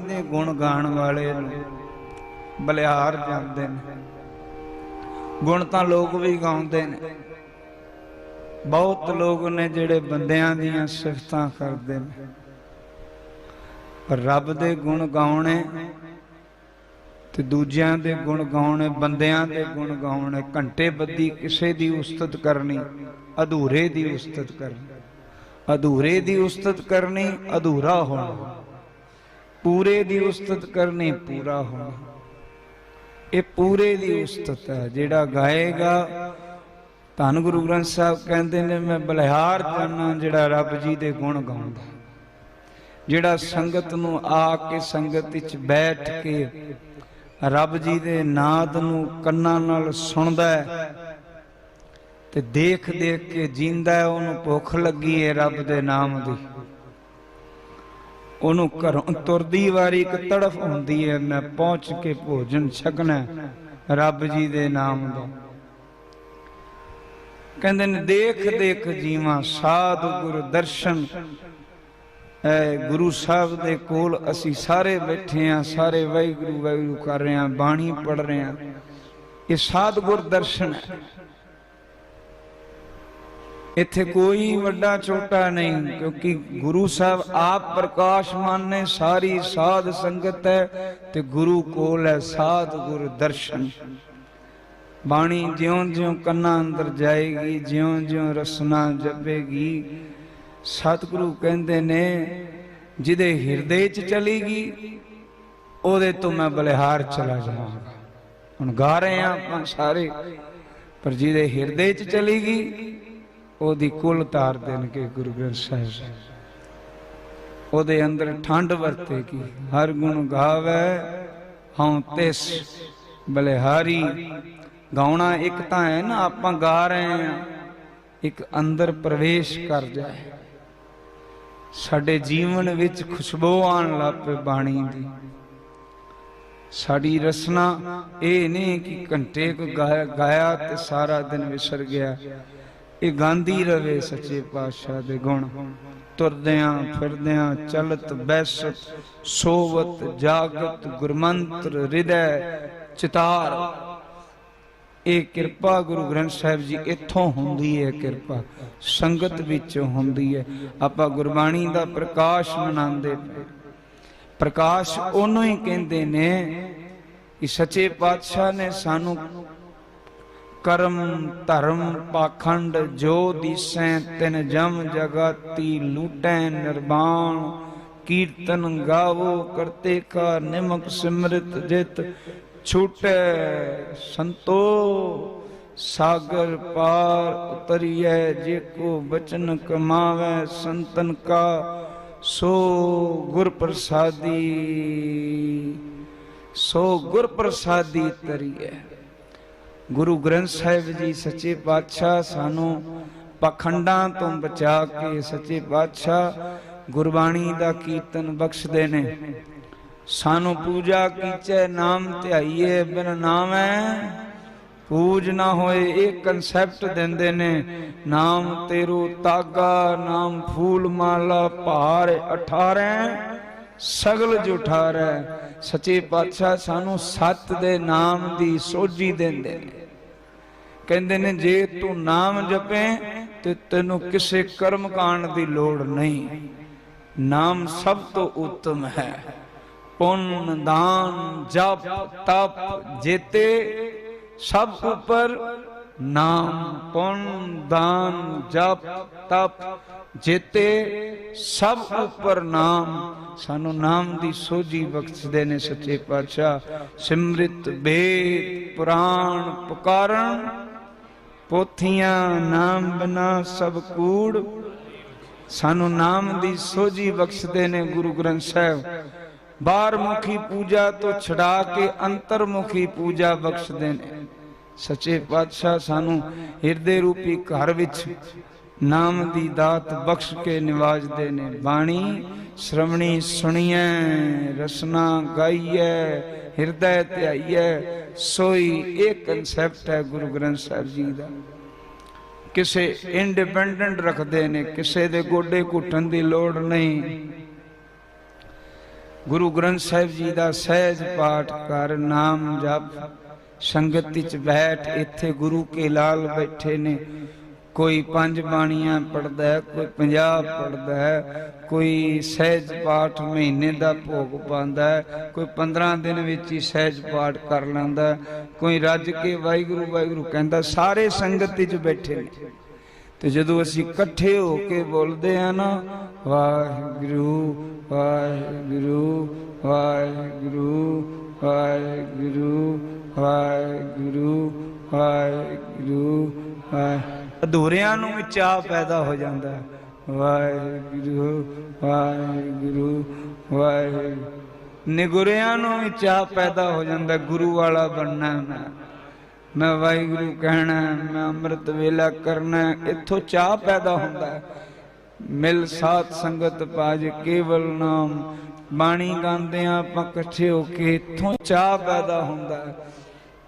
ਦੇ ਗੁਣ ਗਾਣ ਵਾਲੇ ਨੂੰ ਬਲਿਹਾਰ ਜਾਂਦੇ ਨੇ। ਗੁਣ ਤਾਂ ਲੋਕ ਵੀ ਗਾਉਂਦੇ ਨੇ। ਬਹੁਤ ਲੋਕ ਨੇ ਜਿਹੜੇ ਬੰਦਿਆਂ ਦੀਆਂ ਸਿਫਤਾਂ ਕਰਦੇ ਨੇ। ਪਰ ਰੱਬ ਦੇ ਗੁਣ ਗਾਉਣੇ ਤੇ ਦੂਜਿਆਂ ਦੇ ਗੁਣ ਗਾਉਣੇ, ਬੰਦਿਆਂ ਦੇ ਗੁਣ ਗਾਉਣੇ, ਘੰਟੇ ਬੱਦੀ ਕਿਸੇ ਦੀ ਉਸਤਤ ਕਰਨੀ, ਅਧੂਰੇ ਦੀ ਉਸਤਤ ਕਰਨੀ। ਅਧੂਰੇ ਦੀ ਉਸਤਤ ਕਰਨੀ, ਅਧੂਰਾ ਹੋਣਾ। ਪੂਰੇ ਦੀ ਉਸਤਤ ਕਰਨੀ ਪੂਰਾ ਹੋਣਾ। ਇਹ ਪੂਰੇ ਦੀ ਉਸਤਤ ਹੈ, ਜਿਹੜਾ ਗਾਏਗਾ, ਧੰਨ ਗੁਰੂ ਗ੍ਰੰਥ ਸਾਹਿਬ ਕਹਿੰਦੇ ਨੇ, ਮੈਂ ਬਲਿਹਾਰ ਜਾਨਾ ਜਿਹੜਾ ਰੱਬ ਜੀ ਦੇ ਗੁਣ ਗਾਉਂਦਾ ਜਿਹੜਾ ਸੰਗਤ ਨੂੰ ਆ ਕੇ ਸੰਗਤ ਵਿੱਚ ਬੈਠ ਕੇ ਰੱਬ ਜੀ ਦੇ ਨਾਦ ਨੂੰ ਕੰਨਾਂ ਨਾਲ ਸੁਣਦਾ ਹੈ ਤੇ ਦੇਖ ਦੇਖ ਕੇ ਜੀਂਦਾ ਉਹਨੂੰ ਭੁੱਖ ਲੱਗੀ ਹੈ ਰੱਬ ਦੇ ਨਾਮ ਦੀ। ਉਹਨੂੰ ਘਰੋਂ ਤੁਰਦੀ ਵਾਰੀ ਇੱਕ ਤੜਫ ਹੁੰਦੀ ਹੈ ਮੈਂ ਪਹੁੰਚ ਕੇ ਭੋਜਨ ਛਕਣਾ ਰੱਬ ਜੀ ਦੇ ਨਾਮ ਦਾ ਕਹਿੰਦੇ ਨੇ, ਦੇਖ ਦੇਖ ਜੀਵਾਂ, ਸਾਧ ਗੁਰ ਦਰਸ਼ਨ। ਐ ਗੁਰੂ ਸਾਹਿਬ ਦੇ ਕੋਲ ਅਸੀਂ ਸਾਰੇ ਬੈਠੇ ਆ, ਸਾਰੇ ਵਾਹਿਗੁਰੂ ਵਾਹਿਗੁਰੂ ਕਰ ਰਹੇ ਆ, ਬਾਣੀ ਪੜ ਰਹੇ ਆ। ਇਹ ਸਾਧ ਗੁਰ ਦਰਸ਼ਨ ਹੈ ਇੱਥੇ ਕੋਈ ਵੱਡਾ ਛੋਟਾ ਨਹੀਂ, ਕਿਉਂਕਿ ਗੁਰੂ ਸਾਹਿਬ ਆਪ ਪ੍ਰਕਾਸ਼ਮਾਨ ਨੇ ਸਾਰੀ ਸਾਧ ਸੰਗਤ ਹੈ ਤੇ ਗੁਰੂ ਕੋਲ ਹੈ ਸਾਧ ਗੁਰ ਦਰਸ਼ਨ। ਬਾਣੀ ਜਿਉਂ-ਜਿਉਂ ਕੰਨਾਂ ਅੰਦਰ ਜਾਏਗੀ, ਜਿਉਂ-ਜਿਉਂ ਰਸਨਾ ਜਪੇਗੀ। ਸਤਿਗੁਰੂ ਕਹਿੰਦੇ ਨੇ, ਜਿਹਦੇ ਹਿਰਦੇ 'ਚ ਚਲੀਗੀ, ਉਹਦੇ ਤੋਂ ਮੈਂ ਬਲਿਹਾਰ ਚਲਾ ਜਾਵਾਂਗਾ। ਹੁਣ ਗਾ ਰਹੇ ਆ ਆਪਾਂ ਸਾਰੇ, ਪਰ ਜਿਹਦੇ ਹਿਰਦੇ 'ਚ ਚਲੀਗੀ ਉਹਦੀ ਕੁੱਲ ਤਾਰ ਦੇਣਗੇ ਗੁਰੂ ਗ੍ਰੰਥ ਸਾਹਿਬ ਉਹਦੇ ਅੰਦਰ ਠੰਡ ਵਰਤੇਗੀ। ਹਰ ਗੁਣ ਗਾਵੇ, ਹਉ ਤਿਸ ਬਲਿਹਾਰੀ। ਗਾਉਣਾ ਇੱਕ ਤਾਂ ਹੈ ਨਾ, ਆਪਾਂ ਗਾ ਰਹੇ ਆ ਇੱਕ ਅੰਦਰ ਪ੍ਰਵੇਸ਼ ਕਰ ਜਾਏ। ਸਾਡੇ ਜੀਵਨ ਵਿੱਚ ਖੁਸ਼ਬੂ ਆਣ ਲੱਪੇ ਬਾਣੀ ਦੀ। ਸਾਡੀ ਰਸਨਾ ਇਹ ਨਹੀਂ ਕਿ ਘੰਟੇ ਕੋ ਗਾਇਆ ਤੇ ਸਾਰਾ ਦਿਨ ਵਿਸਰ ਗਿਆ। ਇਹ ਗਾਂਧੀ ਰਵੇ ਸੱਚੇ ਪਾਤਸ਼ਾਹ ਦੇ ਗੁਣ। ਤੁਰਦਿਆਂ, ਫਿਰਦਿਆਂ ਚਲਤ ਬੈਸਤ ਸੋਵਤ, ਜਾਗਤ, ਗੁਰਮੰਤਰ, ਹਿਰਦੈ, ਚਿਤਾਰ। ਇਹ ਕਿਰਪਾ ਗੁਰੂ ਗ੍ਰੰਥ ਸਾਹਿਬ ਜੀ ਇੱਥੋਂ ਹੁੰਦੀ ਹੈ ਕਿਰਪਾ। ਸੰਗਤ ਵਿੱਚ ਹੁੰਦੀ ਹੈ। ਆਪਾਂ ਗੁਰਬਾਣੀ ਦਾ ਪ੍ਰਕਾਸ਼ ਮਨਾਉਂਦੇ ਪਏ। ਪ੍ਰਕਾਸ਼ ਉਹਨੂੰ ਹੀ ਕਹਿੰਦੇ ਨੇ ਕਿ ਸੱਚੇ ਪਾਤਸ਼ਾਹ ਨੇ ਸਾਨੂੰ ਕਰਮ, ਧਰਮ, ਪਾਖੰਡ ਜੋ ਦਿਸੈ ਤਿਨ ਜਮ ਜਗਾਤੀ ਲੂਟੈ ਨਿਰਵਾਣ। ਕੀਰਤਨ ਗਾਵੋ ਕਰਤੇ ਕਾ ਨਿਮਕ ਸਿਮਰਿਤ ਜਿਤ ਛੂਟੈ ਸੰਤੋ। ਸਾਗਰ ਪਾਰ ਉਤਰੀਐ ਜੇ ਕੋ ਬਚਨ ਕਮਾਵੇ ਸੰਤਨ ਕਾ, ਸੋ ਗੁਰ ਪ੍ਰਸਾਦੀ ਸੋ ਗੁਰ ਪ੍ਰਸਾਦੀ ਤਰੀਐ। ਗੁਰੂ ਗ੍ਰੰਥ ਸਾਹਿਬ ਜੀ ਸੱਚੇ ਪਾਤਸ਼ਾਹ ਸਾਨੂੰ ਪਖੰਡਾਂ ਤੋਂ ਬਚਾ ਕੇ ਸੱਚੇ ਪਾਤਸ਼ਾਹ ਗੁਰਬਾਣੀ ਦਾ ਕੀਰਤਨ ਬਖਸ਼ਦੇ ਨੇ। ਸਾਨੂੰ ਪੂਜਾ ਕੀਚੈ, ਨਾਮ ਧਿਆਈਏ, ਬਿਨ ਨਾਮੈ ਪੂਜ ਨਾ ਹੋਏ, ਇਹ ਕਨਸੈਪਟ ਦਿੰਦੇ ਨੇ। ਨਾਮ ਤੇਰੂ ਤਾਗਾ, ਨਾਮ ਫੂਲ ਮਾਲਾ ਭਾਰ 18 ਸਗਲ ਜੁਠਾਰੈ। ਸੱਚੇ ਪਾਤਸ਼ਾਹ ਸਾਨੂੰ ਸਤ ਦੇ ਨਾਮ ਦੀ ਸੋਝੀ ਦਿੰਦੇ ਨੇ। ਕਹਿੰਦੇ ਨੇ, ਜੇ ਤੂੰ ਨਾਮ ਜਪੇ ਤੇ ਤੈਨੂੰ ਕਿਸੇ ਕਰਮ ਕਾਂਡ ਦੀ ਲੋੜ ਨਹੀਂ। ਨਾਮ ਸਭ ਤੋਂ ਉੱਤਮ ਹੈ। ਪੁੰਨ, ਦਾਨ, ਜਪ, ਤਪ, ਜੇਤੇ, ਸਭ ਉੱਪਰ ਨਾਮ, ਪੁੰਨ, ਦਾਨ, ਜਪ, ਤਪ, ਜੇਤੇ, ਸਭ ਉੱਪਰ ਨਾਮ। ਸਾਨੂੰ ਨਾਮ ਦੀ ਸੋਝੀ ਬਖਸ਼ਦੇ ਨੇ ਸੱਚੇ ਪਾਤਸ਼ਾਹ। ਸਿਮਰਿਤ ਬੇਦ ਪੁਰਾਣ, ਪੁਕਾਰਣ ਪੋਥੀਆਂ, ਨਾਮ ਬਿਨਾ ਸਭ ਕੂੜ। ਸਾਨੂੰ ਨਾਮ ਦੀ ਸੋਝੀ ਬਖਸ਼ਦੇ ਨੇ ਗੁਰੂ ਗ੍ਰੰਥ ਸਾਹਿਬ। ਬਾਹਰ ਮੁਖੀ ਪੂਜਾ ਤੋਂ ਛਡਾ ਕੇ ਅੰਤਰਮੁਖੀ ਪੂਜਾ ਬਖਸ਼ਦੇ ਨੇ। ਸੱਚੇ ਪਾਤਸ਼ਾਹ ਸਾਨੂੰ ਹਿਰਦੇ ਰੂਪੀ ਘਰ ਵਿੱਚ ਨਾਮ ਦੀ ਦਾਤ ਬਖਸ਼ ਕੇ ਨਿਵਾਜਦੇ ਨੇ। ਬਾਣੀ ਸ਼ਰਵਣੀ ਸੁਣੀਐ, ਰਸਨਾ ਗਾਈਐ, ਹਿਰਦੈ ਧਿਆਈਐ, ਸੋਈ ਇਹ ਕਨਸੈਪਟ ਹੈ ਗੁਰੂ ਗ੍ਰੰਥ ਸਾਹਿਬ ਜੀ ਦਾ। ਕਿਸੇ ਇੰਡੀਪੈਂਡੈਂਟ ਰੱਖਦੇ ਨੇ, ਕਿਸੇ ਦੇ ਗੋਡੇ ਘੁੱਟਣ ਦੀ ਲੋੜ ਨਹੀਂ। ਗੁਰੂ ਗ੍ਰੰਥ ਸਾਹਿਬ ਜੀ ਦਾ ਸਹਿਜ ਪਾਠ ਕਰ ਨਾਮ ਜਪ, ਸੰਗਤ ਵਿੱਚ ਬੈਠ, ਇੱਥੇ ਗੁਰੂ ਕੇ ਲਾਲ ਬੈਠੇ ਨੇ। ਕੋਈ ਪੰਜ ਬਾਣੀਆਂ ਪੜਦਾ ਹੈ, ਕੋਈ 50 ਪੜਦਾ ਹੈ, ਕੋਈ ਸਹਿਜ ਪਾਠ ਮਹੀਨੇ ਦਾ ਭੋਗ ਪਾਉਂਦਾ ਹੈ, ਕੋਈ 15 ਦਿਨ ਵਿੱਚ ਹੀ ਸਹਿਜ ਪਾਠ ਕਰ ਲੈਂਦਾ ਕੋਈ ਰੱਜ ਕੇ ਵਾਹਿਗੁਰੂ ਵਾਹਿਗੁਰੂ ਕਹਿੰਦਾ ਸਾਰੇ ਸੰਗਤ ਵਿੱਚ ਬੈਠੇ ਨੇ। ਤੇ ਜਦੋਂ ਅਸੀਂ ਇਕੱਠੇ ਹੋ ਕੇ ਬੋਲਦੇ ਆ ਨਾ, ਵਾਹਿਗੁਰੂ ਵਾਹਿਗੁਰੂ ਵਾਹਿਗੁਰੂ ਵਾਹਿਗੁਰੂ ਵਾਹਿਗੁਰੂ ਵਾਹਿਗੁਰੂ ਵਾਹਿ ਅਧੂਰਿਆਂ ਨੂੰ ਵੀ ਚਾਹ ਪੈਦਾ ਹੋ ਜਾਂਦਾ ਵਾਹਿਗੁਰੂ ਵਾਹਿਗੁਰੂ ਵਾਹਿਗੁਰੂ। ਨਿਗੁਰਿਆਂ ਨੂੰ ਵੀ ਚਾਹ ਪੈਦਾ ਹੋ ਜਾਂਦਾ ਗੁਰੂ ਵਾਲਾ ਬਣਨਾ ਮੈਂ। ਮੈਂ ਵਾਹਿਗੁਰੂ ਕਹਿਣਾ ਮੈਂ ਅੰਮ੍ਰਿਤ ਵੇਲਾ ਕਰਨਾ ਇੱਥੋਂ ਚਾਹ ਪੈਦਾ ਹੁੰਦਾ ਮਿਲ ਸਾਥ ਸੰਗਤ ਪਾਜ ਕੇਵਲ ਨਾਮ। ਬਾਣੀ ਗਾਉਂਦੇ ਆ ਆਪਾਂ ਇਕੱਠੇ ਹੋ ਕੇ ਇੱਥੋਂ ਚਾਹ ਪੈਦਾ ਹੁੰਦਾ